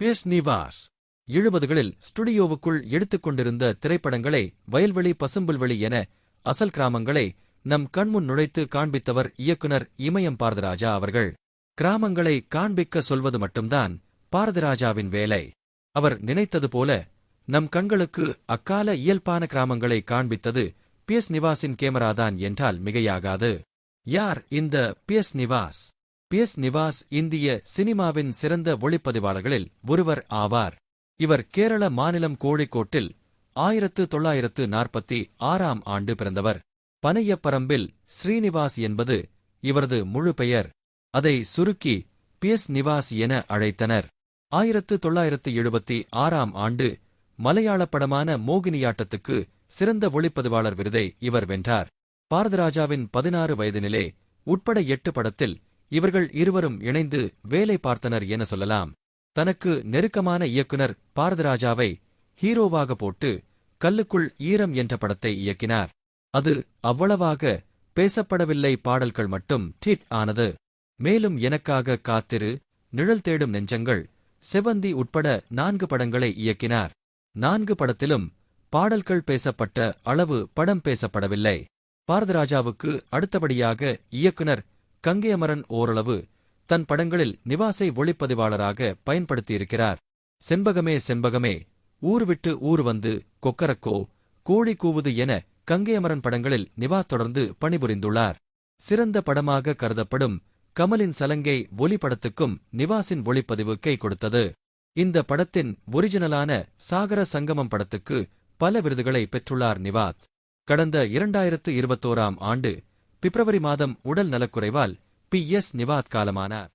Piers Nivas. எழுபதுகளில் ஸ்டுடியோவுக்குள் எடுத்துக் கொண்டிருந்த திரைப்படங்களை வயல்வெளி பசும்புல்வெளி என அசல் கிராமங்களை நம் கண்முன் நுழைத்து காண்பித்தவர் இயக்குனர் இமயம் பாரதராஜா அவர்கள். கிராமங்களை காண்பிக்க சொல்வது மட்டும்தான் பாரதராஜாவின் வேலை. அவர் நினைத்தது போல நம் கண்களுக்கு அக்கால இயல்பான கிராமங்களை காண்பித்தது பியஸ் நிவாஸின் கேமராதான் என்றால் மிகையாகாது. யார் இந்த பியஸ் நிவாஸ்? பியஸ் நிவாஸ் இந்திய சினிமாவின் சிறந்த ஒளிப்பதிவாளர்களில் ஒருவர் ஆவார். இவர் கேரள மாநிலம் கோழிக்கோட்டில் ஆயிரத்து தொள்ளாயிரத்து நாற்பத்தி ஆறாம் ஆண்டு பிறந்தவர். பனையப்பரம்பில் ஸ்ரீனிவாஸ் என்பது இவரது முழு பெயர். அதை சுருக்கி பியஸ் நிவாஸ் என அழைத்தனர். ஆயிரத்து தொள்ளாயிரத்து எழுபத்தி ஆறாம் ஆண்டு மலையாள படமான மோகினியாட்டத்துக்கு சிறந்த ஒளிப்பதிவாளர் விருதை இவர் வென்றார். பாரதராஜாவின் பதினாறு வயதினிலே உட்பட எட்டு படத்தில் இவர்கள் இருவரும் இணைந்து வேலை பார்த்தனர் என சொல்லலாம். தனக்கு நெருக்கமான இயக்குனர் பாரதராஜாவை ஹீரோவாக போட்டு கல்லுக்குள் ஈரம் என்ற படத்தை இயக்கினார். அது அவ்வளவாக பேசப்படவில்லை பாடல்கள் மட்டும் ட்ரீட் ஆனது. மேலும் எனக்காக காத்திரு நிழல் தேடும் நெஞ்சங்கள் செவந்தி உட்பட நான்கு படங்களை இயக்கினார். நான்கு படத்திலும் பாடல்கள் பேசப்பட்ட அளவு படம் பேசப்படவில்லை. பாரதராஜாவுக்கு அடுத்தபடியாக இயக்குனர் கங்கையமரன் ஓரளவு தன் படங்களில் நிவாசை ஒளிப்பதிவாளராக பயன்படுத்தியிருக்கிறார். செண்பகமே செண்பகமே ஊர் விட்டு ஊர் வந்து கொக்கரக்கோ கோழி கூவுது என கங்கையமரன் படங்களில் நிவா தொடர்ந்து பணிபுரிந்துள்ளார். சிறந்த படமாக கருதப்படும் கமலின் சலங்கை ஒலி படத்துக்கும் நிவாசின் ஒளிப்பதிவு கை கொடுத்தது. இந்த படத்தின் ஒரிஜினலான சாகர சங்கமம் படத்துக்கு பல விருதுகளை பெற்றுள்ளார் நிவாத். கடந்த இரண்டாயிரத்து இருபத்தோராம் ஆண்டு பிப்ரவரி மாதம் உடல் நலக்குறைவால் பி எஸ் நிவாத் காலமானார்.